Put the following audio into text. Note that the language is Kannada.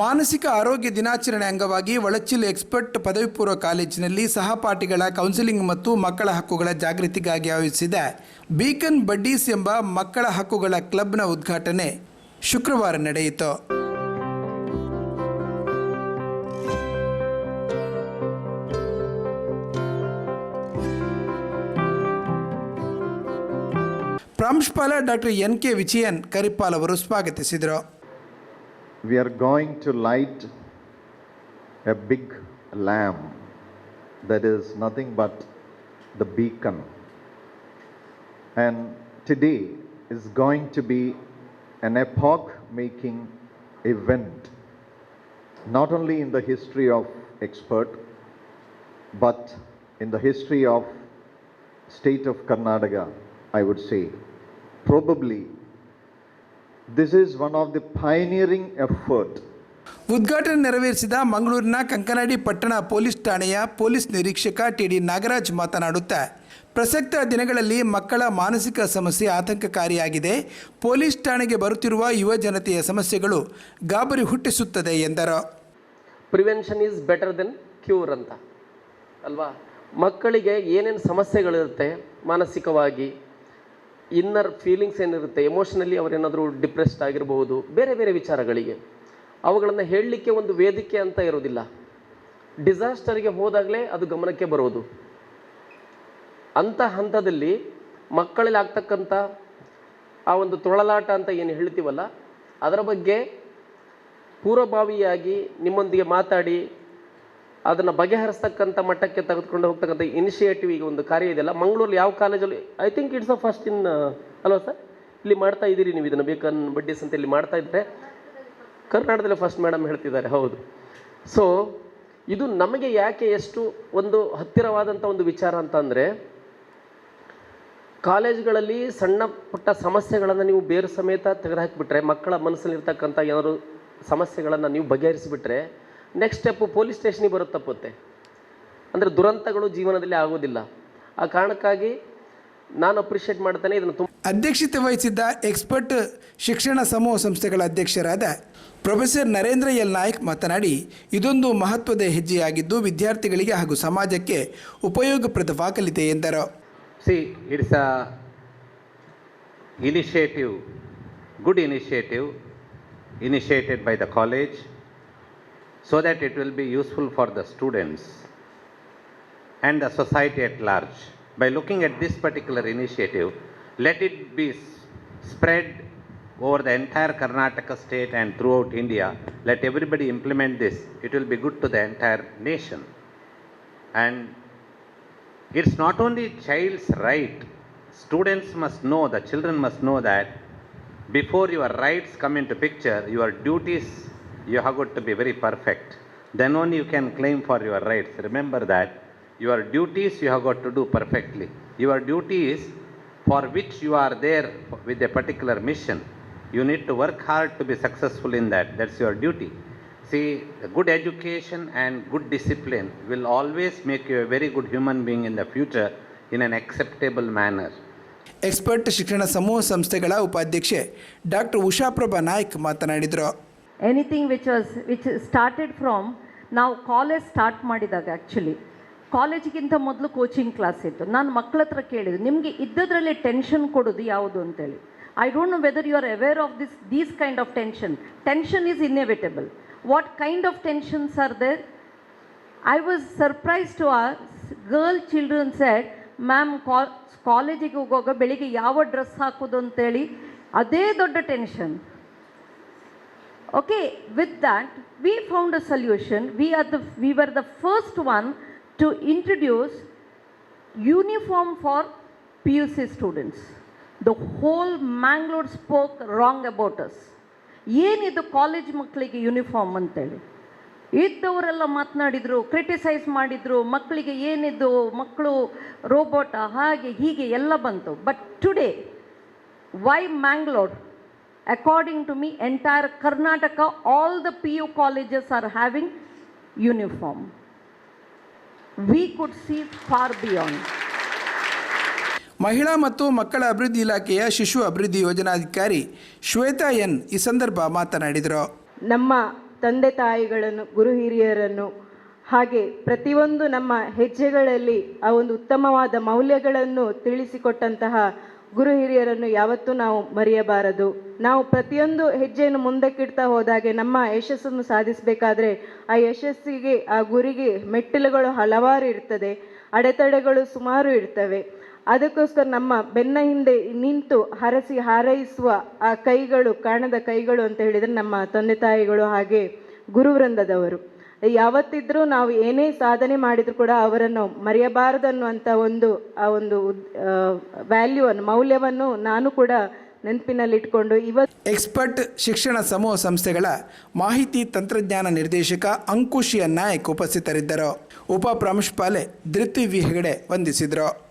ಮಾನಸಿಕ ಆರೋಗ್ಯ ದಿನಾಚರಣೆ ಅಂಗವಾಗಿ ಒಳಚಿಲ್ ಎಕ್ಸ್ಪರ್ಟ್ ಪದವಿ ಪೂರ್ವ ಕಾಲೇಜಿನಲ್ಲಿ ಸಹಪಾಠಿಗಳ ಕೌನ್ಸಿಲಿಂಗ್ ಮತ್ತು ಮಕ್ಕಳ ಹಕ್ಕುಗಳ ಜಾಗೃತಿಗಾಗಿ ಆಯೋಜಿಸಿದ ಬೀಕನ್ ಬಡ್ಡೀಸ್ ಎಂಬ ಮಕ್ಕಳ ಹಕ್ಕುಗಳ ಕ್ಲಬ್ನ ಉದ್ಘಾಟನೆ ಶುಕ್ರವಾರ ನಡೆಯಿತು. ಪ್ರಾಂಶುಪಾಲ doctor N K Vijayan Karipal ಅವರು ಸ್ವಾಗತಿಸಿದರು. We are going to light a big lamp that is nothing but the beacon. And today is going to be an epoch making event, not only in the history of expert, but in the history of state of Karnataka, I would say. Probably this is one of the pioneering effort ಉದ್ಘಾಟನೆ ನೆರವೇರಿಸಿದ ಮಂಗಳೂರಿನ ಕಂಕನಾಡಿ ಪಟ್ಟಣ ಪೊಲೀಸ್ ಠಾಣೆಯ ಪೊಲೀಸ್ ನಿರೀಕ್ಷಕ ಟಿ ಡಿ ನಾಗರಾಜ್ ಮಾತನಾಡುತ್ತಾ ಪ್ರಸಕ್ತ ದಿನಗಳಲ್ಲಿ ಮಕ್ಕಳ ಮಾನಸಿಕ ಸಮಸ್ಯೆ ಆತಂಕಕಾರಿಯಾಗಿದೆ. ಪೊಲೀಸ್ ಠಾಣೆಗೆ ಬರುತ್ತಿರುವ ಯುವ ಜನತೆಯ ಸಮಸ್ಯೆಗಳು ಗಾಬರಿ ಹುಟ್ಟಿಸುತ್ತದೆ ಎಂದರು. Prevention is better than cure ಅಂತ. ಅಲ್ವಾ? ಮಕ್ಕಳಿಗೆ ಏನೇನು ಸಮಸ್ಯೆಗಳಿರುತ್ತೆ ಮಾನಸಿಕವಾಗಿ ಇನ್ನರ್ ಫೀಲಿಂಗ್ಸ್ ಏನಿರುತ್ತೆ ಎಮೋಷನಲಿ ಅವರೇನಾದರೂ ಡಿಪ್ರೆಸ್ಡ್ ಆಗಿರಬಹುದು, ಬೇರೆ ಬೇರೆ ವಿಚಾರಗಳಿಗೆ. ಅವುಗಳನ್ನು ಹೇಳಲಿಕ್ಕೆ ಒಂದು ವೇದಿಕೆ ಅಂತ ಇರೋದಿಲ್ಲ ಡಿಸಾಸ್ಟರ್ಗೆ ಹೋದಾಗಲೇ ಅದು ಗಮನಕ್ಕೆ ಬರೋದು. ಅಂಥ ಹಂತದಲ್ಲಿ ಮಕ್ಕಳಲ್ಲಿ ಆಗ್ತಕ್ಕಂಥ ಆ ಒಂದು ತೊಳಲಾಟ ಅಂತ ಏನು ಹೇಳ್ತೀವಲ್ಲ, ಅದರ ಬಗ್ಗೆ ಪೂರ್ವಭಾವಿಯಾಗಿ ನಿಮ್ಮೊಂದಿಗೆ ಮಾತಾಡಿ ಅದನ್ನು ಬಗೆಹರಿಸ್ತಕ್ಕಂಥ ಮಟ್ಟಕ್ಕೆ ತೆಗೆದುಕೊಂಡು ಹೋಗ್ತಕ್ಕಂಥ ಇನಿಷಿಯೇಟಿವ್ ಈಗ ಒಂದು ಕಾರ್ಯ ಇದೆಯಲ್ಲ ಮಂಗಳೂರಲ್ಲಿ ಯಾವ ಕಾಲೇಜಲ್ಲಿ? I think it's a first in ಅಲ್ವಾ ಸರ್ ಇಲ್ಲಿ ಮಾಡ್ತಾ ಇದ್ದೀರಿ ನೀವು ಇದನ್ನು ಬೇಕನ್ ಬಡ್ಡಿ ಅಂತ ಇಲ್ಲಿ ಮಾಡ್ತಾ ಇದ್ದರೆ ಕರ್ನಾಟಕದಲ್ಲಿ ಫಸ್ಟ್ ಮೇಡಮ್ ಹೇಳ್ತಿದ್ದಾರೆ, ಹೌದು. ಸೊ ಇದು ನಮಗೆ ಯಾಕೆ ಎಷ್ಟು ಒಂದು ಹತ್ತಿರವಾದಂಥ ಒಂದು ವಿಚಾರ ಅಂತಂದರೆ, ಕಾಲೇಜುಗಳಲ್ಲಿ ಸಣ್ಣ ಪುಟ್ಟ ಸಮಸ್ಯೆಗಳನ್ನು ನೀವು ಬೇರು ಸಮೇತ ತೆಗೆದುಹಾಕಿಬಿಟ್ರೆ, ಮಕ್ಕಳ ಮನಸ್ಸಲ್ಲಿರ್ತಕ್ಕಂಥ ಏನಾದರೂ ಸಮಸ್ಯೆಗಳನ್ನು ನೀವು ಬಗೆಹರಿಸಿಬಿಟ್ರೆ ನೆಕ್ಸ್ಟ್ ಸ್ಟೆಪ್ಪು ಪೊಲೀಸ್ ಸ್ಟೇಷನಿಗೆ ಬರೋದು ತಪ್ಪುತ್ತೆ. ಅಂದರೆ ದುರಂತಗಳು ಜೀವನದಲ್ಲಿ ಆಗೋದಿಲ್ಲ. ಆ ಕಾರಣಕ್ಕಾಗಿ ನಾನು ಅಪ್ರಿಷಿಯೇಟ್ ಮಾಡ್ತಾನೆ ಇದನ್ನು ತುಂಬ ಅಧ್ಯಕ್ಷತೆ ವಹಿಸಿದ್ದ ಎಕ್ಸ್ಪರ್ಟ್ ಶಿಕ್ಷಣ ಸಮೂಹ ಸಂಸ್ಥೆಗಳ ಅಧ್ಯಕ್ಷರಾದ ಪ್ರೊಫೆಸರ್ ನರೇಂದ್ರ ಎಲ್ ನಾಯ್ಕ್ ಮಾತನಾಡಿ ಇದೊಂದು ಮಹತ್ವದ ಹೆಜ್ಜೆಯಾಗಿದ್ದು ವಿದ್ಯಾರ್ಥಿಗಳಿಗೆ ಹಾಗೂ ಸಮಾಜಕ್ಕೆ ಉಪಯೋಗಪ್ರದವಾಗಲಿದೆ ಎಂದರು. See it's a initiative good initiative initiated by the college, so that it will be useful for the students and the society at large. By looking at this particular initiative, let it be spread over the entire Karnataka state and throughout India. Let everybody implement this. It will be good to the entire nation. And it's not only child's right students must know the children must know that before your rights come into picture your duties you have got to be very perfect then only you can claim for your rights remember that your duties you have got to do perfectly your duties for which you are there with a particular mission you need to work hard to be successful in that that's your duty See, a good education and good discipline will always make you a very good human being in the future in an acceptable manner. Expert ಶಿಕ್ಷಣ ಸಮೂಹ ಸಂಸ್ಥೆಗಳ ಉಪಾಧ್ಯಕ್ಷೆ ಡಾಕ್ಟರ್ ಉಷಾಪ್ರಭಾ ನಾಯ್ಕ್ ಮಾತನಾಡಿದರು anything which was which started from ನಾವು ಕಾಲೇಜ್ ಸ್ಟಾರ್ಟ್ ಮಾಡಿದಾಗ ಆ್ಯಕ್ಚುಲಿ ಕಾಲೇಜಿಗಿಂತ ಮೊದಲು ಕೋಚಿಂಗ್ ಕ್ಲಾಸ್ ಇತ್ತು. ನಾನು ಮಕ್ಕಳ ಹತ್ರ ಕೇಳಿದ್ದು ನಿಮಗೆ ಇದ್ದದ್ರಲ್ಲಿ ಟೆನ್ಷನ್ ಕೊಡೋದು ಯಾವುದು ಅಂತೇಳಿ. I don't know whether you are aware of this these kind of tension tension is inevitable what kind of tensions are there I was surprise to a girl children set ma'am ಕಾ ಕಾಲೇಜಿಗೆ ಹೋಗುವಾಗ ಬೆಳಿಗ್ಗೆ ಯಾವ ಡ್ರೆಸ್ ಹಾಕೋದು ಅಂತೇಳಿ? ಅದೇ ದೊಡ್ಡ tension okay with that we found a solution we are the we were the first one to introduce uniform for puc students the whole mangalore spoke wrong about us ಏನಿದು ಕಾಲೇಜ್ ಮಕ್ಕಳಿಗೆ ಯೂನಿಫಾರ್ಮ್ ಅಂತೇಳಿ ಇದ್ದವರೆಲ್ಲ ಮಾತನಾಡಿದರು ಕ್ರಿಟಿಸೈಸ್ ಮಾಡಿದರು ಮಕ್ಕಳಿಗೆ ಏನಿದು ಮಕ್ಕಳು ರೋಬೋಟ ಹಾಗೆ ಹೀಗೆ ಎಲ್ಲ ಬಂತು but today why Mangalore? According to me, entire Karnataka, all the PU colleges are having uniform. We could see far beyond. ಮಹಿಳಾ ಮತ್ತು ಮಕ್ಕಳ ಅಭಿವೃದ್ಧಿ ಇಲಾಖೆಯ ಶಿಶು ಅಭಿವೃದ್ಧಿ ಯೋಜನಾಧಿಕಾರಿ ಶ್ವೇತಾ ಎನ್ ಈ ಸಂದರ್ಭ ಮಾತನಾಡಿದರು ನಮ್ಮ ತಂದೆ ತಾಯಿಗಳನ್ನು ಗುರು ಹಿರಿಯರನ್ನು ಹಾಗೆ ಪ್ರತಿಯೊಂದು ನಮ್ಮ ಹೆಜ್ಜೆಗಳಲ್ಲಿ ಆ ಒಂದು ಉತ್ತಮವಾದ ಮೌಲ್ಯಗಳನ್ನು ತಿಳಿಸಿಕೊಟ್ಟಂತಹ ಗುರು ಹಿರಿಯರನ್ನು ಯಾವತ್ತೂ ನಾವು ಮರೆಯಬಾರದು. ನಾವು ಪ್ರತಿಯೊಂದು ಹೆಜ್ಜೆಯನ್ನು ಮುಂದಕ್ಕಿಡ್ತಾ ಹೋದಾಗೆ ನಮ್ಮ ಯಶಸ್ಸನ್ನು ಸಾಧಿಸಬೇಕಾದ್ರೆ ಆ ಯಶಸ್ಸಿಗೆ, ಆ ಗುರಿಗೆ ಮೆಟ್ಟಿಲುಗಳು ಹಲವಾರು ಇರ್ತದೆ, ಅಡೆತಡೆಗಳು ಸುಮಾರು ಇರ್ತವೆ. ಅದಕ್ಕೋಸ್ಕರ ನಮ್ಮ ಬೆನ್ನ ಹಿಂದೆ ನಿಂತು ಹರಸಿ ಹಾರೈಸುವ ಆ ಕೈಗಳು, ಕಾಣದ ಕೈಗಳು ಅಂತ ಹೇಳಿದರೆ ನಮ್ಮ ತಂದೆ ತಾಯಿಗಳು ಹಾಗೆ ಗುರುವೃಂದದವರು. ಯಾವತ್ತಿದ್ರೂ ನಾವು ಏನೇ ಸಾಧನೆ ಮಾಡಿದ್ರು ಕೂಡ ಅವರನ್ನು ಮರೆಯಬಾರದು ಅನ್ನುವಂಥ ಒಂದು, ಆ ಒಂದು ವ್ಯಾಲ್ಯೂ ಅನ್ನು ಮೌಲ್ಯವನ್ನು ನಾನು ಕೂಡ ನೆನಪಿನಲ್ಲಿಟ್ಕೊಂಡು ಇವತ್ತು ಎಕ್ಸ್ಪರ್ಟ್ ಶಿಕ್ಷಣ ಸಮೂಹ ಸಂಸ್ಥೆಗಳ ಮಾಹಿತಿ ತಂತ್ರಜ್ಞಾನ ನಿರ್ದೇಶಕ ಅಂಕುಶಿಯ ನಾಯಕ್ ಉಪಸ್ಥಿತರಿದ್ದರು. ಉಪ ಪ್ರಾಂಶುಪಾಲೆ ಧೃತಿ ವಿ ಹೆಗಡೆ ವಂದಿಸಿದರು.